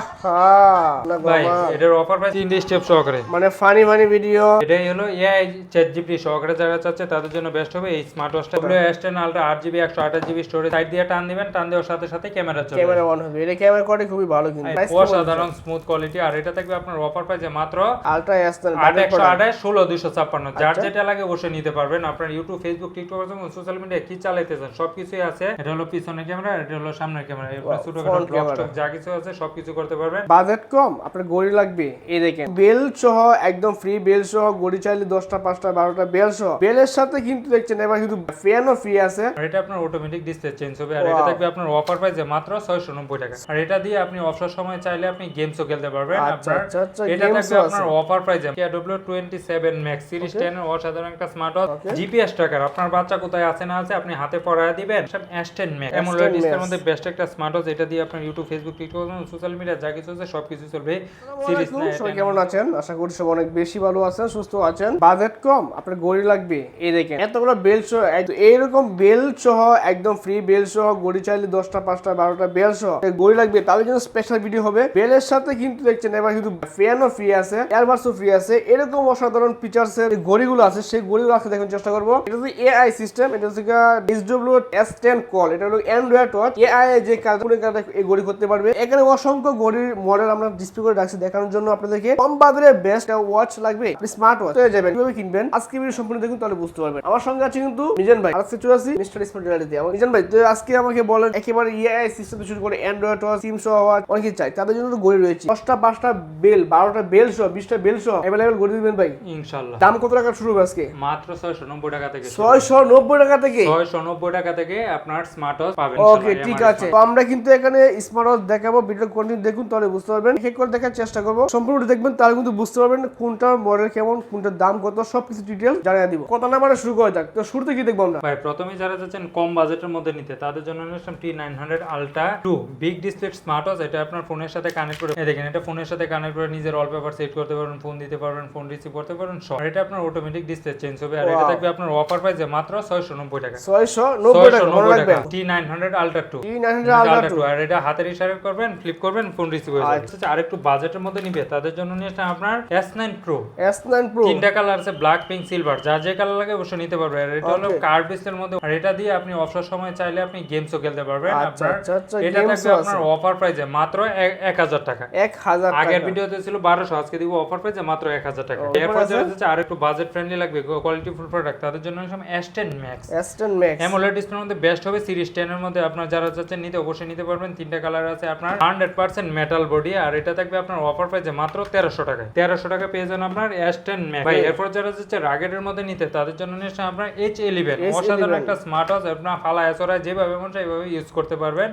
আহা, ভাই এটার অফার প্রাইস তিনটে স্টেপ সহকারে। মানে ফানি ফানি ভিডিও এটাই হলো এআই চ্যাট জিপি সহকারে যারা চাচ্ছে তাদের জন্য বেস্ট হবে এই স্মার্ট ওয়াচটা হলো এস টেন আলট্রা আট জিবি একশো আঠাশ জিবি স্টোরেজ সাইড দিয়ে টান দিবেন টান দেওয়ার সাথে সাথে ক্যামেরা চলবে ক্যামেরা অন হবে। এটা ক্যামেরা কোয়ালিটি খুবই ভালো কিন্তু। অসাধারণ স্মুথ কোয়ালিটি আর এটা থাকবে আপনার অফার প্রাইসে মাত্র আলট্রা এসএল আট একশো আঠাশ ষোলো দুইশো ছাপ্পান্ন। যার আচ্ছা। যেটা লাগে অবশ্যই নিতে পারবেন। আপনার YouTube Facebook TikTok social media কি চালাইতেছেন সবকিছুই আছে। এটা হলো পিছনের ক্যামেরা এটা হলো সামনের ক্যামেরা। যা কিছু আছে সবকিছু করতে পারবেন। বাজেট কম আপনার গড়ি লাগবে এই দেখেন। বেল সহ একদম ফ্রি বেল সহ গড়ি চাইলে দশটা পাঁচটা বারোটা বেল সহ। বেলের সাথে কিন্তু দেখছেন এবার কিন্তু ফ্যানও ফ্রি আছে। আর এটা আপনার অটোমেটিক ডিসপ্লে চেঞ্জ হবে। আর এটা থাকবে আপনার অফার প্রাইসে মাত্র 690 টাকা। আর এটা দিয়ে আপনি অবসর সময় চাইলে আপনি গেমসও খেলতে পারবেন। আচ্ছা, আপনার আচ্ছা, আচ্ছা, এটা থাকবে আপনার। অফার প্রাইসে KW27 Max সিরিজ 10 এর অসাধারণ একটা স্মার্ট ওয়াচ. জিপিএস ট্র্যাকার আপনার বাচ্চা কোথায় আছে না আছে আপনি হাতে পড়ায় দিবেন। সব S10 Max অ্যামোলেড S10 ডিসপ্লের মধ্যে বেস্ট একটা স্মার্ট ওয়াচ এটা দিয়ে আপনার YouTube Facebook TikTok social media যা কিছু আছে সবকিছু চলবে। সিরিজ সবাই কেমন আছেন? আশা করি সব অনেক বেশি ভালো আছেন সুস্থ আছেন। বাজেট কম আপনার গড়ি লাগবে এই দেখেন। এতগুলো বেল সহ এইরকম বেল সহ একদম ফ্রি বেল সহ গড়ি চাইলে দশটা পাঁচটা বারোটা বেল সহ গড়ি লাগবে। তাদের জন্য স্পেশাল ভিডিও হবে। বেলের সাথে কিন্তু দেখছেন এবার কিন্তু ফ্যানও ফ্রি আছে এয়ারবাসও ফ্রি আছে। এরকম অসাধারণ ফিচার্স এর ঘড়িগুলো আছে সেই আজকে দেখার চেষ্টা করব। এটা হচ্ছে এআই সিস্টেম এটা হচ্ছে এস টেন কল এটা হলো অ্যান্ড্রয়েড ওয়াচ এআই যে কাজ করে কাজ এই ঘড়ি করতে পারবে। এখানে অসংখ্য ঘড়ির মডেল আমরা ডিসপ্লে করে রাখছি দেখানোর জন্য আপনাদেরকে। কম বাজারের বেস্ট ওয়াচ লাগবে স্মার্ট ওয়াচ পেয়ে যাবেন। কীভাবে কিনবেন? আজকে ভিডিও সম্পূর্ণ দেখুন তাহলে বুঝতে পারবেন। আমার সঙ্গে আছে কিন্তু মিজান ভাই। আজকে চলে আসি মিস্টার স্মার্ট রিয়ালিটি আমার মিজান ভাই তো আজকে আমাকে বলেন একেবারে এআই সিস্টেম শুরু করে অ্যান্ড্রয়েড ওয়াচ সিম সহ ওয়াচ অনেকে চাই তাদের জন্য ঘড়ি রয়েছে। দশটা পাঁচটা বেল বারোটা বেল সহ বিশটা বেল সহ অ্যাভেলেবেল ঘড়ি দিবেন ভাই। ইনশাআল্লাহ। দাম কত টাকা শুরু হবে আজকে? মাত্র 690 টাকা থেকে ছয়শো নব্বই টাকা থেকে? 690 টাকা থেকে আপনার স্মার্ট ওয়াচ পাবেন। ওকে ঠিক আছে। তো আমরা কিন্তু এখানে স্মার্ট ওয়াচ দেখাবো ভিডিও কন্টিনিউ দেখুন তাহলে বুঝতে পারবেন। এক এক করে দেখার চেষ্টা করব। সম্পূর্ণ দেখবেন তাহলে কিন্তু বুঝতে পারবেন কোনটার মডেল কেমন কোনটার দাম কত সবকিছু ডিটেল জানিয়ে দিব। কত নাম্বারে শুরু করা যাক। তো শুরুতে কি দেখব আমরা? ভাই প্রথমে যারা যাচ্ছেন কম বাজেটের মধ্যে নিতে তাদের জন্য নিলাম T nine hundred ultra two big display smart watch এটা আপনার ফোনের সাথে কানেক্ট করে দেখেন এটা ফোনের সাথে কানেক্ট করে নিজের ওয়ালপেপার সেট করতে পারবেন ফোন দিতে পারবেন ফোন রিসিভ করতে পারবেন সব। আর এটা আপনার অটোমেটিক ডিসপ্লে চেঞ্জ হবে। আর এটা. থাকবে আপনার অফার প্রাইসে মাত্র ছয়শো নব্বই টাকা। ছয়শো নব্বই টাকা T nine hundred ultra two T nine hundred ultra two আর এটা হাতের ইশারা করবেন ফ্লিপ করবেন ফোন ফোন রিসিভ হয়েছে আচ্ছা। আরেকটু বাজেটের মধ্যে নিবে। তাদের জন্য নিয়ে আসলাম আপনার S9 Pro S9 Pro তিনটা কালার আছে ব্ল্যাক পিঙ্ক সিলভার যা যে কালার লাগে অবশ্যই নিতে পারবে। আর এটা হলো কার্ড ডিসপ্লের মধ্যে। আর এটা দিয়ে আপনি অবসর সময় চাইলে আপনি গেমসও খেলতে পারবেন। আচ্ছা আচ্ছা, আচ্ছা এটা থাকবে আপনার অফার প্রাইসে মাত্র 1000 টাকা। 1000 টাকা। আগের ভিডিওতে ছিল 1200 আজকে দিব অফার প্রাইসে মাত্র 1000 টাকা। এরপর যারা হচ্ছে আর একটু বাজেট ফ্রেন্ডলি লাগবে কোয়ালিটি ফুল প্রোডাক্ট তাদের জন্য সময় S10 Max S10 Max AMOLED ডিসপ্লের মধ্যে বেস্ট হবে সিরিজ 10 এর মধ্যে আপনারা যারা চাচ্ছেন নিতে অবশ্যই নিতে পারবেন। তিনটা কালার আছে আপনার। 100% পাচ্ছেন মেটাল বডি আর এটা থাকবে আপনার অফার প্রাইসে মাত্র তেরোশো টাকায়। তেরোশো টাকা পেয়ে যান আপনার অ্যাস্টেন ম্যাক ভাই এরপর যারা যাচ্ছে রাগেটের মধ্যে নিতে তাদের জন্য নিয়ে আসেন আপনার এইচ এলিভেন অসাধারণ একটা স্মার্ট ওয়াচ আপনার ফালা এসরা যেভাবে মন সেইভাবে ইউজ করতে পারবেন।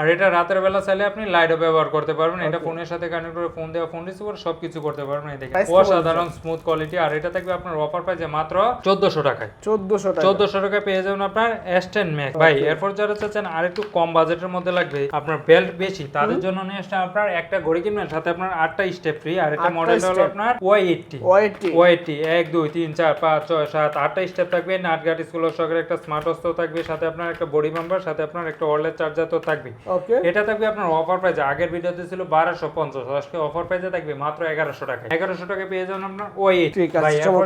আর এটা রাতের বেলা চাইলে আপনি লাইটও ব্যবহার করতে পারবেন। এটা ফোনের সাথে কানেক্ট করে ফোন দেওয়া ফোন রিসিভ করে সবকিছু করতে পারবেন এই দেখেন। অসাধারণ স্মুথ কোয়ালিটি আর এটা থাকবে আপনার অফার প্রাইসে মাত্র চোদ্দশো টাকায়। চোদ্দশো চোদ্দশো টাকা পেয়ে যাবেন আপনার অ্যাস্টেন ম্যাক ভাই এরপর যারা চাচ্ছেন আর একটু কম বাজেটের মধ্যে লাগবে আপনার বেল্ট বেশি তাদের জন্য নিয়ে আপনার একটা ঘড়ি কিনবেন সাথে আপনার আটটা স্টেপ ফ্রি আর এটা মডেল হলো আপনার ওয়াই এইটটি ওয়াইটি ওয়াইটি এক দুই তিন চার পাঁচ ছয় সাত আটটা স্টেপ থাকবে নাট গার্ড স্কুল সহকারে একটা স্মার্ট ওয়াচ থাকবে সাথে আপনার একটা বডি মেম্বার সাথে আপনার একটা ওয়ারলেস চার্জার তো থাকবে। ওকে এটা থাকবে আপনার অফার প্রাইসে আগের ভিডিওতে ছিল বারোশো পঞ্চাশ আজকে অফার প্রাইসে থাকবে মাত্র এগারোশো টাকা। এগারোশো টাকা পেয়ে যাবেন আপনার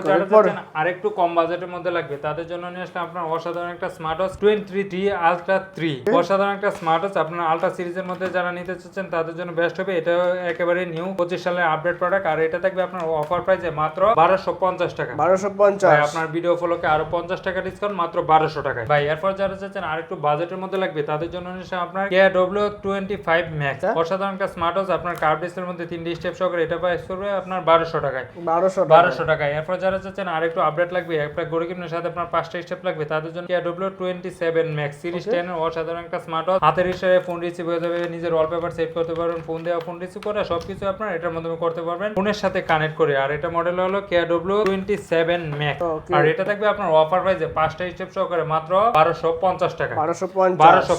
যারা এরপর? চাচ্ছেন আরেকটু কম বাজেটের মধ্যে লাগবে তাদের জন্য নিয়ে আসলে আপনার অসাধারণ একটা smart watch twenty three ultra three অসাধারণ একটা স্মার্ট ওয়াচ আপনার আলট্রা সিরিজের মধ্যে যারা নিতে চাচ্ছেন তাদের জন্য বেস্ট হবে এটা একেবারে নিউ পঁচিশ সালের আপডেট প্রোডাক্ট আর এটা থাকবে আপনার অফার প্রাইসে মাত্র বারোশো পঞ্চাশ টাকা। বারোশো পঞ্চাশ। আপনার ভিডিও ফলোকে আরও পঞ্চাশ টাকা ডিসকাউন্ট মাত্র বারোশো টাকায়। ভাই এরপর যারা চাচ্ছেন আর একটু বাজেটের মধ্যে লাগবে তাদের জন্য আপনার K W twenty five max. অসাধারণ একটা স্মার্ট ওয়াচ আপনার কার্ভ ডিসপ্লের মধ্যে তিনটি স্টেপ সহকারে এটা প্রাইস করবে আপনার বারোশো টাকায়। বারোশো বারোশো টাকায়। এরপর যারা চাচ্ছেন আর একটু আপডেট লাগবে একটা গড়ে কিনার সাথে আপনার পাঁচটা স্টেপ লাগবে তাদের জন্য K W twenty seven max series ten অসাধারণ একটা স্মার্ট ওয়াচ হাতের ইশারায় ফোন রিসিভ হয়ে যাবে নিজের ওয়ালপেপার সেট করতে পারবেন ফোন দেওয়া ফোন রিসিভ করে সবকিছু আপনার এটার মাধ্যমে করতে পারবেন। ফোনের সাথে কানেক্ট করে আর এটা মডেল হলো K W twenty seven max আর এটা থাকবে আপনার অফার প্রাইসে পাঁচটা স্টেপ সহকারে মাত্র বারোশো পঞ্চাশ টাকা। বারোশো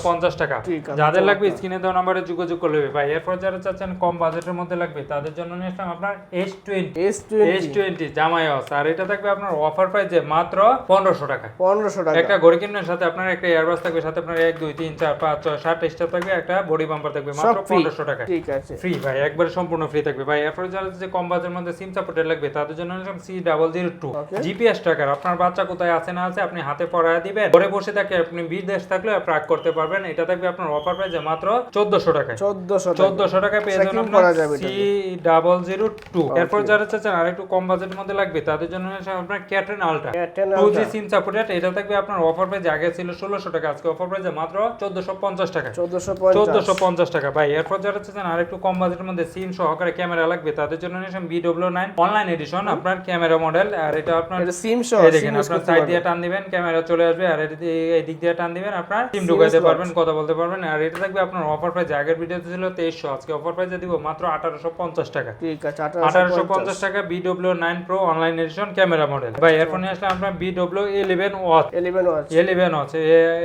পঞ্চাশ। টাকা। যাদের লাগবে স্ক্রিনে দেওয়া নাম্বারে যোগাযোগ করলে হবে। ভাই এরপর যারা চাচ্ছেন কম বাজেটের মধ্যে লাগবে তাদের জন্য নিয়ে আসলাম আপনার S twenty S S twenty জামাই অস আর এটা থাকবে আপনার অফার প্রাইসে মাত্র পনেরোশো টাকা। পনেরোশো টাকা। একটা ঘড়ি কিনবেন সাথে আপনার একটা এয়ারবাস থাকবে সাথে আপনার এক দুই তিন চার পাঁচ ছয় সাত স্টার থাকবে একটা বডি বাম্পার থাকবে মাত্র পনেরোশো টাকা। টাকা ঠিক আছে। ফ্রি ভাই একবারে সম্পূর্ণ ফ্রি থাকবে। ভাই এরপরে যারা যে কম বাজেটের মধ্যে সিম সাপোর্টের লাগবে তাদের জন্য C double zero two GPS tracker আপনার বাচ্চা কোথায় আছে না আছে আপনি হাতে পড়ায় দিবেন। ঘরে বসে থাকে আপনি বিদেশ থাকলে ট্র্যাক করতে পারবেন। এটা থাকবে আপনার অফার প্রাইসে মাত্র চোদ্দশো টাকায়। চোদ্দশো চোদ্দশো টাকা পেয়ে যাবেন আপনার সি ডাবল জিরো টু এরপর যারা চাচ্ছেন আর একটু কম বাজেটের মধ্যে লাগবে তাদের জন্য আপনার ক্যাটরিন আলটা Caten two G SIM supported এটা থাকবে আপনার অফার প্রাইস আগে ছিল ষোলোশো টাকা আজকে অফার প্রাইসে মাত্র চোদ্দশো পঞ্চাশ টাকা। চোদ্দশো চোদ্দশো পঞ্চাশ পঞ্চাশ টাকা ভাই। এরপর যারা চাচ্ছেন আর একটু কম বাজেটের মধ্যে সিম সহকারে ক্যামেরা লাগবে তাদের জন্য নিয়েছেন বিডব্লিউ নাইন অনলাইন এডিশন আপনার ক্যামেরা মডেল আর এটা আপনার সিম সহ দেখেন আপনার সাইড দিয়ে টান দিবেন ক্যামেরা চলে আসবে আর এই দিক দিয়ে টান দিবেন আপনার সিম ঢুকাইতে পারবেন কথা বলতে পারবেন আর এটা থাকবে আপনার অফার প্রাইস আগের ভিডিওতে ছিল তেইশশো আজকে অফার প্রাইসে দিব মাত্র আঠারোশো পঞ্চাশ টাকা। ঠিক আছে আঠারোশো পঞ্চাশ পঞ্চাশ। টাকা BW nine pro online edition camera model ভাই এরপর নিয়ে আসলে আপনার BW eleven watch eleven watch eleven watch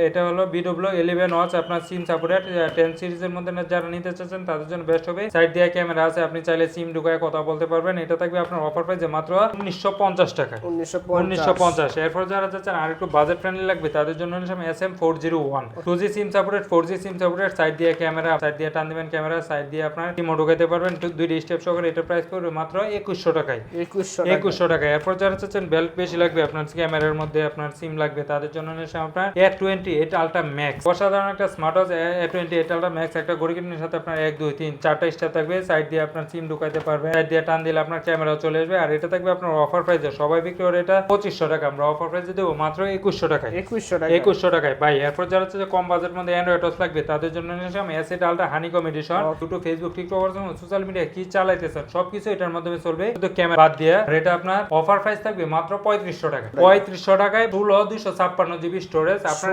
এটা হলো বিডব্লিউ ইলেভেন ওয়াচ আপনার সিম সাপোর্টেড টেন সিরিজের মধ্যে যারা নিতে চাচ্ছেন তাদের জন্য বেস্ট হবে। সাইড দিয়ে ক্যামেরা আছে আপনি চাইলে সিম ঢুকায় কথা বলতে পারবেন। এটা থাকবে আপনার অফার প্রাইসে মাত্র উনিশশো পঞ্চাশ টাকা। উনিশশো পঞ্চাশ। এরপর যারা চাচ্ছেন আর একটু বাজেট ফ্রেন্ডলি লাগবে তাদের জন্য S M four zero one two G SIM supported four G SIM supported side দিয়ে ক্যামেরা সাইড দিয়ে টান দিবেন ক্যামেরা সাইড দিয়ে আপনার সিমও ঢুকাইতে পারবেন। তো দুইটি স্টেপ সহকারে এটা প্রাইস পড়বে মাত্র একুশশো টাকায়। একুশশো একুশশো টাকা এরপর যারা চাচ্ছেন বেল্ট বেশি লাগবে আপনার ক্যামেরার মধ্যে আপনার সিম লাগবে তাদের জন্য নিয়েছে আপনার A twenty eight ultra max অসাধারণ একটা smart watch A twenty eight ultra max একটা গড়ি কিনের সাথে আপনার এক দুই তিন চারটা স্টার থাকবে। সাইড দিয়ে আপনার সিম ঢুকাইতে পারবে সাইড দিয়ে টান দিলে আপনার ক্যামেরাও চলে আসবে। আর এটা থাকবে আপনার অফার প্রাইসে সবাই বিক্রি করে এটা পঁচিশশো টাকা। আমরা অফার প্রাইসে দেবো মাত্র একুশশো টাকায়। একুশশো টাকা একুশশো টাকায়। ভাই এরপর যারা হচ্ছে কম বাজেট মধ্যে অ্যান্ড্রয়েড ওয়াচ লাগবে তাদের জন্য নিয়েছিলাম asset ultra honeycomb edition YouTube Facebook TikTok social media কি চালাইতেছেন সবকিছু এটার মাধ্যমে চলবে। শুধু ক্যামেরা বাদ দিয়ে আর এটা আপনার অফার প্রাইস থাকবে মাত্র পঁয়ত্রিশশো টাকা পঁয়ত্রিশশো টাকায় ষোলো দুইশো ছাপ্পান্ন জিবি স্টোরেজ আপনার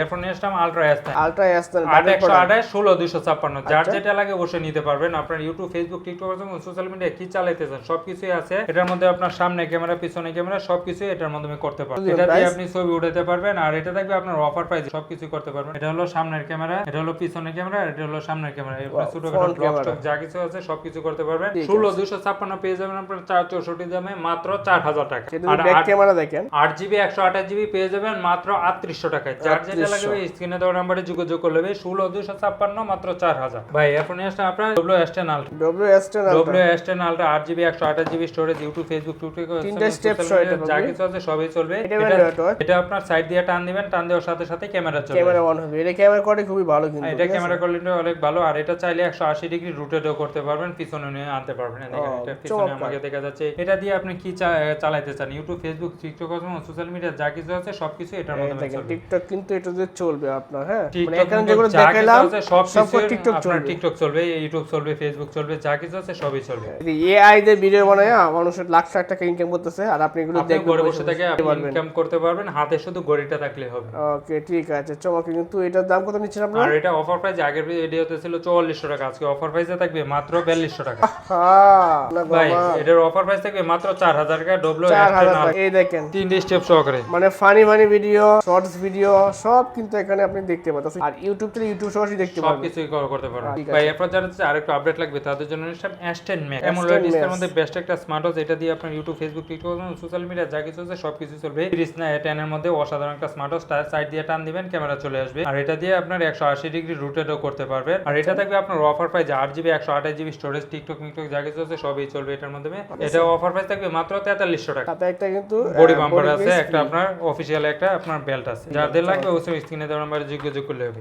এরপর নিয়ে আসলাম আলট্রা এস আলট্রা এস আট একশো আঠাশ ষোলো দুইশো ছাপ্পান্ন। যার আচ্ছা। যেটা লাগে অবশ্যই নিতে পারবেন। আপনার YouTube Facebook TikTok social media কি চালাইতেছেন সবকিছুই আছে। এটার মধ্যে আপনার সামনে ক্যামেরা পিছনে ক্যামেরা সবকিছুই এটার মাধ্যমে করতে পারবেন। এটা দিয়ে আপনি ছবি উঠাতে পারবেন আর এটা থাকবে আপনার অফার প্রাইস সবকিছু করতে পারবেন। এটা হলো সামনের ক্যামেরা এটা হলো পিছনের ক্যামেরা এটা হলো সামনের ক্যামেরা। এরপর ছোটখাটো front ব্লক camera। যা কিছু আছে সবকিছু করতে পারবেন। ষোলো। দুইশো ছাপ্পান্ন পেয়ে যাবেন আপনার চার চৌষট্টি দামে মাত্র চার হাজার টাকা। আর ক্যামেরা দেখেন। আট জিবি একশো আঠাশ জিবি পেয়ে যাবেন মাত্র আটত্রিশশো টাকায়। যার যেটা লাগবে স্ক্রিনে দেওয়া নাম্বারে যোগাযোগ করলে ষোলো দুশো ছাপ্পান্ন মাত্র চার হাজার ভাই এখন নিয়ে আপনার W S ten ultra W S ten W S ten ultra আট জিবি একশো আঠাশ GB storage YouTube Facebook Twitter তিনটে step এটা যা কিছু আছে সবই চলবে। এটা এটা- Android watch। এটা আপনার সাইড দিয়ে টান দিবেন টান দেওয়ার সাথে সাথে ক্যামেরা চলবে ক্যামেরা অন হবে। এটা ক্যামেরা কোয়ালিটি খুবই ভালো কিন্তু এটা ক্যামেরা কোয়ালিটি অনেক ভালো আর এটা চাইলে একশো আশি ডিগ্রি রুটেডও করতে পারবেন পিছনে নিয়ে আনতে পারবেন। দেখেন, এটা পিছনে আমাকে দেখা যাচ্ছে। এটা দিয়ে আপনি কি চালাইতে চান? YouTube Facebook TikTok social media যা কিছু আছে সবকিছু এটার এই মাধ্যমে চলবে। টিকটক কিন্তু এটা দিয়ে চলবে আপনার হ্যাঁ? মানে এখানে যেগুলো দেখাইলাম আছে সব সব টিকটক আপনার চলবে। টিকটক চলবে ইউটিউব চলবে ফেসবুক চলবে যা কিছু আছে সবই চলবে। এআই দিয়ে ভিডিও বানায় মানুষের লাখ লাখ টাকা ইনকাম করতেছে আর আপনি এগুলো ঘরে বসে থেকে ইনকাম করতে পারবেন হাতে শুধু থাকলে হবে। ওকে ঠিক আছে চমকে কিন্তু এটার দাম কত নিচ্ছেন আপনারা? আর এটা অফার প্রাইস আগের ভিডিওতে ছিল চুয়াল্লিশশো টাকা আজকে অফার প্রাইসে থাকবে মাত্র বিয়াল্লিশশো টাকা। হ্যাঁ ভাই এটার অফার প্রাইস থাকবে মাত্র চার হাজার টাকা ডব্লিউ এই দেখেন। তিনটে স্টেপ সহকারে। মানে funny funny video shorts video সব কিন্তু এখানে আপনি দেখতে পাচ্ছেন আর ইউটিউব থেকে ইউটিউব সরাসরি দেখতে পারবেন। সবকিছুই কর- করতে ঠিক ভাই এরপর যারা আরেকটু আপডেট লাগবে তাদের জন্য নিলাম অ্যাস্টেন ম্যাক S10 অ্যামোলেড ডিসপ্লের মধ্যে বেস্ট একটা স্মার্ট ওয়াচ এটা দিয়ে আপনার YouTube Facebook TikTok social media যা কিছু আছে সবকিছু চলবে। সিরিজ না টেন এর মধ্যে অসাধারণ একটা স্মার্ট ওয়াচ সাইড দিয়ে টান দিবেন ক্যামেরা চলে আসবে। আর এটা দিয়ে আপনার একশো আশি ডিগ্রি রুটেডও করতে পারবেন। আর এটা থাকবে আপনার অফার প্রাইস আট জিবি একশো আঠাশ জিবি স্টোরেজ টিকটক মিকটক যা কিছু আছে সবই চলবে এটার মাধ্যমে এটা অফার প্রাইস থাকবে মাত্র তেতাল্লিশশো টাকা। সাথে একটা কিন্তু বডি বাম্পার আছে একটা আপনার অফিসিয়াল একটা আপনার বেল্ট আছে। যাদের লাগবে অবশ্যই স্ক্রিনে দেওয়ার নাম্বারে যোগাযোগ করলে হবে।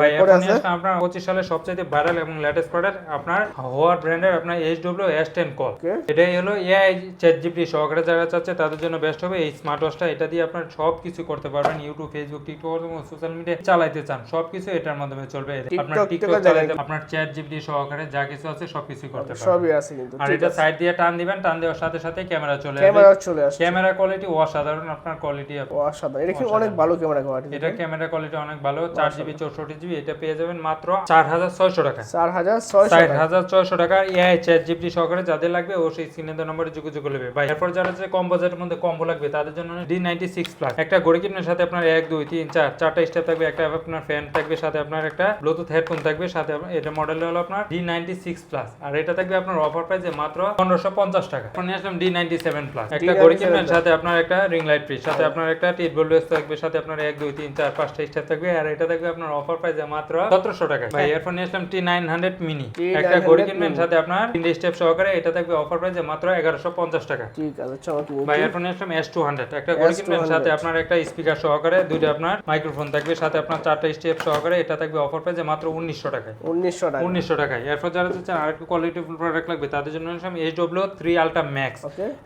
ভাই এখন আপনার পঁচিশ সালের সবচেয়ে ভাইরাল এবং লেটেস্ট প্রোডাক্ট আপনার হোয়ার ব্র্যান্ডের আপনার H W S ten call এটাই হলো এআই চ্যাট জিপি সহকারে যারা চাচ্ছে তাদের জন্য বেস্ট হবে। এই স্মার্ট ওয়াচটা এটা দিয়ে আপনার সব কিছু করতে পারবেন। ইউটিউব ফেসবুক টিকটক এবং সোশ্যাল মিডিয়া চালাইতে চান সবকিছু এটার মাধ্যমে চলবে। আপনার টিকটক চালাইতে আপনার চ্যাট জিপি সহকারে যা কিছু আছে সবকিছু করতে পারবেন। সবই আছে কিন্তু আর এটা সাইড দিয়ে টান দিবেন টান দেওয়ার সাথে সাথে ক্যামেরা চলে আসবে। ক্যামেরা চলে আসে ক্যামেরা কোয়ালিটি অসাধারণ আপনার কোয়ালিটি অসাধারণ। এটা কিন্তু অনেক ভালো ক্যামেরা কোয়ালিটি এটা ক্যামেরা কোয়ালিটি অনেক ভালো চার জিবি চৌষট্টি জিবি এটা পেয়ে যাবেন মাত্র চার হাজার ছয়শো টাকা। চার হাজার টাকা। হাজার ছয়শো টাকা এআই চ্যাট জিপি সহকারে যাদের লাগবে অবশ্যই স্ক্রিনে দেওয়া নম্বরে যোগাযোগ করবে ভাই এরপর যারা যে কম বাজেটের মধ্যে কম্বো লাগবে তাদের জন্য ডি নাইনটি সিক্স প্লাস একটা গড়ি কিনার সাথে আপনার এক দুই তিন চার চারটা স্টেপ থাকবে একটা আপনার ফ্যান থাকবে সাথে আপনার একটা ব্লুটুথ হেডফোন থাকবে সাথে এটা মডেল হলো আপনার ডি নাইনটি সিক্স প্লাস আর এটা থাকবে আপনার অফার প্রাইসে মাত্র পনেরোশো পঞ্চাশ টাকা। নিয়ে আসলাম ডি নাইনটি সেভেন প্লাস একটা গড়ি D97 কিনবেন plus। সাথে আপনার একটা রিং লাইট ফ্রি সাথে আপনার একটা টিট বোল্ডেস থাকবে সাথে আপনার এক দুই তিন চার পাঁচটা স্টেপ থাকবে আর এটা থাকবে আপনার অফার প্রাইসে মাত্র সতেরোশো টাকা। ভাই এরপর নিয়ে আসলাম টি নাইন হান্ড্রেড মিনি একটা ঘড়ি কিনবেন সাথে আপনার তিনটে স্টেপ সহকারে এটা থাকবে অফার প্রাইসে মাত্র এগারোশো পঞ্চাশ টাকা। ঠিক আছে চমৎকার ভাই এরপর নিয়ে এস টু হান্ড্রেড একটা ঘড়ি কিনবেন সাথে আপনার একটা স্পিকার সহকারে দুইটা আপনার মাইক্রোফোন থাকবে সাথে আপনার চারটা স্টেপ সহকারে এটা থাকবে অফার প্রাইসে মাত্র উনিশশো টাকায়। উনিশশো টাকা। উনিশশো টাকায়। এরপর যারা চাচ্ছেন আরেকটু কোয়ালিটি প্রোডাক্ট লাগবে তাদের জন্য নিয়ে আসলাম H W three ultra max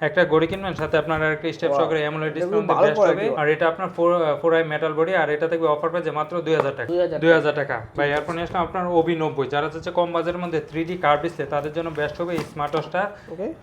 একটা ঘড়ি কিনবেন সাথে আপনার একটা স্টেপ সহকারে অ্যামোলেড ডিসপ্লে বেস্ট হবে। আর এটা আপনার four four I metal body আর এটা থাকবে অফার প্রাইসে মাত্র দুই হাজার টাকা। দুই হাজার টাকা। ভাই এরপর নিয়ে আসলাম আপনার ওবি নব্বই। যারা চাচ্ছে কম বাজারের মধ্যে থ্রি ডি কার্ড ডিসপ্লে তাদের জন্য বেস্ট হবে এই স্মার্ট ওয়াচটা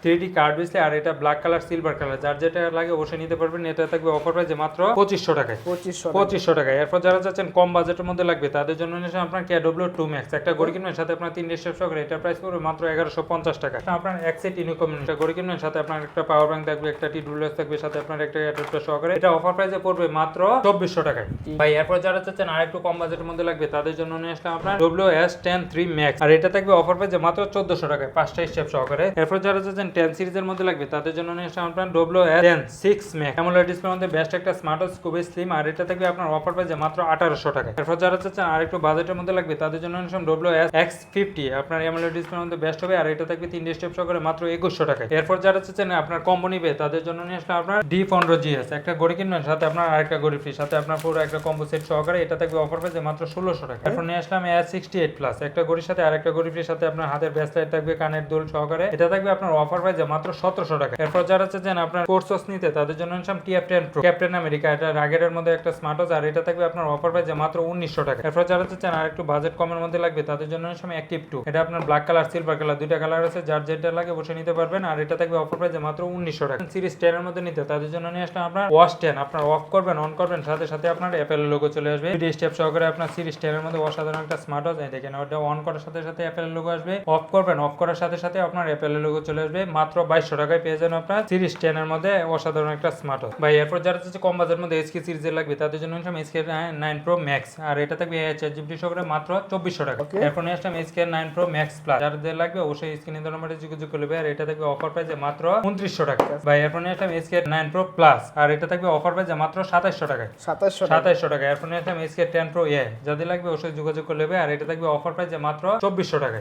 থ্রি ডি কার্ড ডিসপ্লে আর এটা ব্ল্যাক কালার সিলভার কালার যার যেটা লাগে অবশ্যই নিতে পারবেন। এটা থাকবে অফার প্রাইসে মাত্র পঁচিশশো টাকায়। পঁচিশশো পঁচিশশো টাকা এরপর যারা চাচ্ছেন কম বাজেটের মধ্যে লাগবে তাদের জন্য নিশ্চয় আপনার কে ডব্লিউ টু ম্যাক্স একটা গড়ি কিনবেন সাথে আপনার তিন স্টেপ সহকারে এটা প্রাইস পড়বে মাত্র এগারোশো পঞ্চাশ টাকা। আপনার এক সেট ইউনিকম একটা গড়ি কিনবেন সাথে আপনার একটা পাওয়ার ব্যাংক থাকবে একটা টি ডুলেস থাকবে সাথে আপনার একটা অ্যাডাপ্টার সহকারে। এটা অফার প্রাইসে পড়বে মাত্র চব্বিশশো টাকায়। ভাই এরপর যারা চাচ্ছেন আর একটু কম বাজেটের মধ্যে লাগবে তাদের জন্য নিয়ে আসলাম আপনার W S ten three max আর এটা থাকবে অফার প্রাইসে মাত্র চোদ্দশো টাকায়, পাঁচটা স্টেপ সহকারে। এরপর যারা চাচ্ছেন টেন সিরিজের মধ্যে লাগবে, তাদের জন্য নিয়ে আসলাম আপনার W S ten six max AMOLED ডিসপ্লের মধ্যে বেস্ট একটা স্মার্ট ওয়াচ খুবই স্লিম আর এটা থাকবে আপনার অফার প্রাইসে মাত্র আঠারোশো টাকা এরপর যারা চাচ্ছেন আর একটু বাজেটের মধ্যে লাগবে, তাদের জন্য নিয়ে ডব্লিউ এস এক্স ফিফটি আপনার অ্যামোলেড ডিসপ্লের মধ্যে বেস্ট হবে, আর এটা থাকবে তিনটে স্টেপ সহকারে মাত্র একুশশো টাকা এরপর যারা চাচ্ছেন আপনার কম্বো নিবে, তাদের জন্য নিয়ে আসলে আপনার ডি পনেরো জিএস একটা গড়ি কিনবেন, সাথে আপনার আরেকটা গড়ি ফ্রি সাথে আপনার পুরো একটা কম্বো সেট সহকারে, এটা থাকবে অফার প্রাইসে মাত্র ষোলোশো টাকা এরপর নিয়ে আসলাম এস সিক্সটি এইট প্লাস একটা গড়ির সাথে আরেকটা গড়ি ফ্রি সাথে আপনার হাতের ব্যাসলাইট থাকবে, কানের দুল সহকারে। এটা থাকবে আপনার অফার প্রাইসে মাত্র সতেরোশো টাকা। এরপর যারা চাচ্ছেন আপনার কোর্সস নিতে, তাদের জন্য নিলাম TF ten pro Captain America এটা রাগের মধ্যে একটা স্মার্ট ওয়াচ আর এটা থাকবে আপনার অফার প্রাইসে মাত্র উনিশশো টাকা। এরপর যারা চাচ্ছেন আর একটু বাজেট কমের মধ্যে লাগবে, তাদের জন্য নিলাম অ্যাক্টিভ টু এটা আপনার ব্ল্যাক কালার সিলভার কালার দুইটা কালার আছে, যার যেটা লাগে বসে নিতে পারবেন, আর এটা থাকবে অফার প্রাইসে মাত্র উনিশশো টাকা। সিরিজ টেন এর মধ্যে নিতে, তাদের জন্য নিয়ে আসলাম আপনার ওয়াশ টেন আপনার অফ করবেন অন করবেন, সাথে সাথে আপনার অ্যাপেল লোগো চলে আসবে। স্টেপ সহকারে আপনার সিরিজ টেন এর মধ্যে অসাধারণ একটা স্মার্ট ওয়াচ এই দেখেন ওটা অন করার সাথে সাথে অ্যাপেল লোগো আসবে। অফ করবেন অফ করার সাথে সাথে আপনার অ্যাপেল লোগো চলে আসবে। মাত্র বাইশশো টাকায় পেয়ে যাবেন আপনার সিরিজ টেন এর মধ্যে অসাধারণ একটা স্মার্ট ওয়াচ ভাই এরপর যারা হচ্ছে কম বাজারের মধ্যে এসকে সিরিজের লাগবে তাদের জন্য নিলাম এসকে নাইন প্রো ম্যাক্স আর এটা থাকবে চার জিবি সহকারে মাত্র চব্বিশশো টাকা। এরপর নিয়ে আসলাম SK nine pro max plus যাদের লাগবে অবশ্যই স্ক্রিনে দেওয়া নম্বরে যোগাযোগ করবে আর এটা থাকবে অফার প্রাইসে মাত্র উনত্রিশশো টাকা। ভাই এরপর নিয়ে আসলাম এসকে নাইন প্রো প্লাস আর এটা থাকবে অফার প্রাইসে মাত্র সাতাশশো টাকায়। সাতাশশো সাতাইশশো টাকা। এরপর নিয়ে আসলাম এসকে টেন প্রো এ যাদের লাগবে অবশ্যই যোগাযোগ করবে আর এটা থাকবে অফার প্রাইসে মাত্র চব্বিশশো টাকা।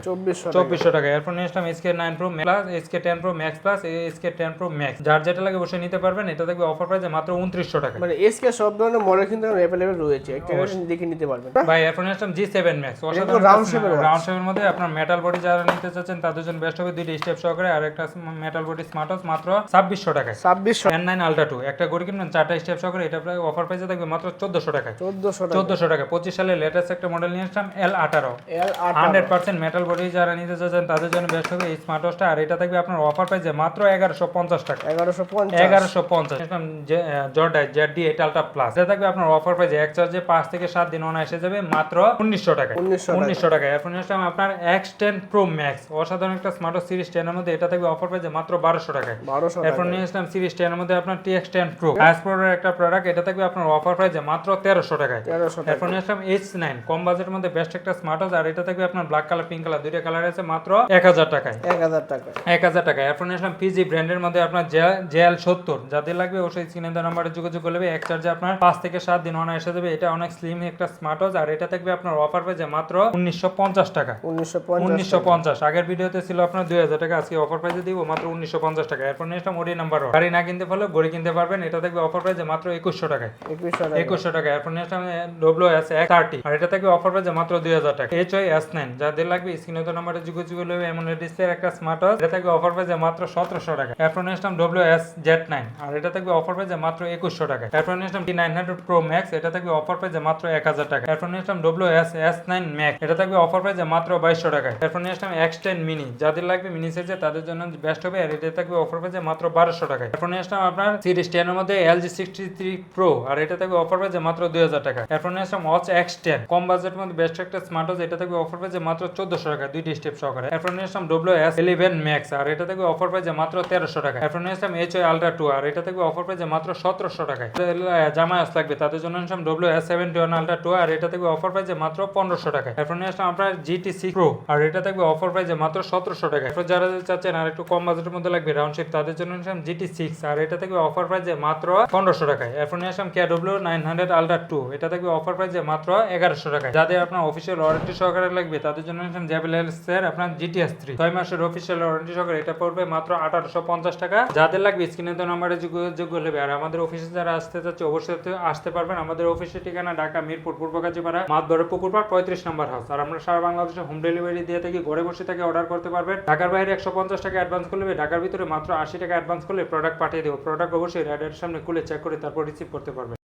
চব্বিশশো টাকা এরপর নিয়ে আসলাম SK nine pro plus SK ten pro max plus SK ten pro max যার যেটা লাগে অবশ্যই নিতে পারবেন এটা থাকবে অফার প্রাইসে মাত্র উনত্রিশশো টাকা মানে এসকে সব ধরনের মডেল কিন্তু অ্যাভেলেবেল রয়েছে। একটা দেখে নিতে পারবেন। ভাই এরপর নিয়ে আসলাম জি সেভেন ম্যাক্স এর watch। রাউন্ড শেপের মধ্যে আপনার মেটাল বডি যারা নিতে চাচ্ছেন তাদের জন্য বেস্ট হবে দুইটা স্টেপ সহকারে। আর একটা মেটাল বডি স্মার্ট ওয়াচ মাত্র ছাব্বিশশো টাকা ছাব্বিশশো। এন নাইন আলট্রা টু একটা গড়ি কিনবেন চারটা স্টেপ সহকারে। এটা প্রায় অফার প্রাইসে থাকবে মাত্র চোদ্দশো টাকায়। চোদ্দশো টাকা। চোদ্দশো টাকা পঁচিশ সালে লেটেস্ট একটা মডেল নিয়ে আসলাম এল আঠারো। হান্ড্রেড পার্সেন্ট মেটাল বডি যারা নিতে চাচ্ছেন তাদের জন্য বেস্ট হবে এই স্মার্ট ওয়াচটা আর এটা থাকবে আপনার অফার প্রাইসে মাত্র এগারোশো পঞ্চাশ টাকা। এগারোশো পঞ্চাশ। এগারোশো পঞ্চাশ। জর্ডাই Z D eight ultra plus এটা থাকবে আপনার অফার প্রাইসে এক চার্জে পাঁচ থেকে সাত দিন অনা এসে যাবে মাত্র উনিশশো টাকা। উনিশশো টাকা এরপর নিয়ে আসলাম আপনার এক্স টেন প্রো ম্যাক্স অসাধারণ একটা স্মার্ট ওয়াচ সিরিজ টেনের মধ্যে এটা থাকবে অফার প্রাইসে মাত্র বারোশো টাকায়। এরপর নিয়ে আসলাম সিরিজ টেনের মধ্যে আপনার টি এক্স টেন প্রো এর একটা প্রোডাক্ট এটা থাকবে আপনার অফার প্রাইসে মাত্র তেরোশো টাকায়। তেরোশো টাকা। এরপর নিয়ে আসলাম এইচ নাইন কম বাজেটের মধ্যে বেস্ট একটা স্মার্ট ওয়াচ আর এটা থাকবে আপনার ব্ল্যাক কালার পিঙ্ক কালার দুইটা কালার আছে মাত্র এক হাজার টাকায়। এক হাজার টাকা এক হাজার টাকা এরপর আসলাম পিজি ব্র্যান্ডের মধ্যে আপনার জেএল সত্তর। যাদের লাগবে অবশ্যই স্ক্রিনে দেওয়া নাম্বারে যোগাযোগ করলে হবে। এক চার্জে আপনার পাঁচ থেকে সাত দিন অনা এসে যাবে। এটা অনেক স্লিম একটা স্মার্ট ওয়াচ আর এটা থাকবে আপনার অফার পেয়েছে মাত্র উনিশশো পঞ্চাশ টাকা। উনিশশো পঞ্চাশ আগের ভিডিওতে ছিল আপনার দুই হাজার টাকা। আজকে অফার প্রাইসে দিব মাত্র উনিশশো পঞ্চাশ টাকা। এরপর নিয়ে আসলাম ওডি নাম্বার গাড়ি না কিনতে পারলে গড়ি কিনতে পারবেন। এটা থাকবে অফার প্রাইসে মাত্র একুশশো টাকায়। একুশশো টাকা। এরপর নিয়ে আসলাম ডব্লিউ এস এক থার্টি আর এটা থাকবে অফার প্রাইসে মাত্র দুই হাজার টাকা। এইচ ওই এস নাইন যাদের লাগবে স্ক্রিনে তো নাম্বারে যোগাযোগ হবে এমন ডিসপ্লে একটা স্মার্ট ওয়াচ এটা থাকবে অফার প্রাইসে মাত্র সতেরোশো টাকা। এরপর নিয়ে আসলাম ডব্লিউ এস জেড নাইন আর এটা থাকবে অফার প্রাইসে মাত্র একুশশো টাকা। এরপর নিয়ে আসলাম T nine hundred pro max এটা থাকবে অফার প্রাইসে মাত্র এক হাজার টাকা। এরপর নিয়ে আসলাম W S S nine max এটা থাকবে অফার প্রাইসে মাত্র বাইশশো টাকা। এরপর নিয়ে আসলাম এক্স টেন মিনি যাদের লাগবে মিনি সাইজে তাদের জন্য বেস্ট হবে। আর এটা থাকবে অফার প্রাইসে মাত্র বারোশো টাকা। এরপর নিয়ে আসলাম আপনার সিরিজ টেনের মধ্যে এলজি সিক্সটি থ্রি প্রো আর এটা থাকবে অফার প্রাইসে মাত্র দুই হাজার টাকা। এরপর নিয়ে আসলাম ওয়াচ এক্স টেন কম বাজেটের মধ্যে বেস্ট একটা স্মার্ট ওয়াচ এটা থাকবে অফার প্রাইসে মাত্র চোদ্দশো টাকা, দুইটি স্টেপ সহকারে। এরপর নিয়ে ডব্লিউ এস ইলেভেন ম্যাক্স আর এটা থাকবে অফার প্রাইসে মাত্র তেরোশো টাকা। এরপর নিয়ে এইচ ওই আলট্রা টু আর এটা থাকবে অফার প্রাইসে মাত্র সতেরোশো টাকায় জামাই আস লাগবে, তাদের জন্য নিয়ে আসলাম W S seventy one ultra two আর এটা থাকবে অফার প্রাইসে মাত্র পনেরোশো টাকা। এরপর নিয়ে আপনার জিটি সি প্রো আর এটা থাকবে অফার প্রাইসে মাত্র সতেরোশো টাকা। এরপর যারা চাচ্ছেন আর একটু কম বাজেটের মধ্যে লাগবে রাউন্ড শেপ তাদের জন্য নিয়ে আসলাম জিটি সিক্স আর এটা থাকবে অফার প্রাইসে মাত্র পনেরোশো টাকায় এরপর নিয়ে K W nine hundred ultra two এটা থাকবে অফার প্রাইসে মাত্র এগারোশো টাকায় যাদের আপনার অফিসিয়াল ওয়ারেন্টি সহ সহকারে লাগবে, তাদের জন্য নিয়েছেন আপনার জিটিএস থ্রি ছয় মাসের অফিসিয়াল ওয়ারেন্টি সহকারে এটা পড়বে মাত্র আঠারোশো পঞ্চাশ টাকা। যাদের লাগবে স্ক্রিনে তো নাম্বারে যোগাযোগ করবে আর আমাদের অফিসে যারা আসতে চাচ্ছে, অবশ্যই আসতে পারবেন। আমাদের অফিসের ঠিকানা ঢাকা, মিরপুর, পূর্ব কাজীপাড়া মাতবরে পুকুরপাড় পঁয়ত্রিশ নম্বর হাউস আর আমরা সারা বাংলাদেশে হোম ডেলিভারি দিয়ে থাকি, ঘরে বসে থেকে অর্ডার করতে পারবেন। ঢাকার বাইরে একশো পঞ্চাশ টাকা অ্যাডভান্স করলে ঢাকার ভিতরে মাত্র আশি টাকা অ্যাডভান্স করলে প্রোডাক্ট পাঠিয়ে দেবো। প্রোডাক্ট অবশ্যই রাইডারের সামনে খুলে চেক করে তারপর রিসিভ করতে পারবেন।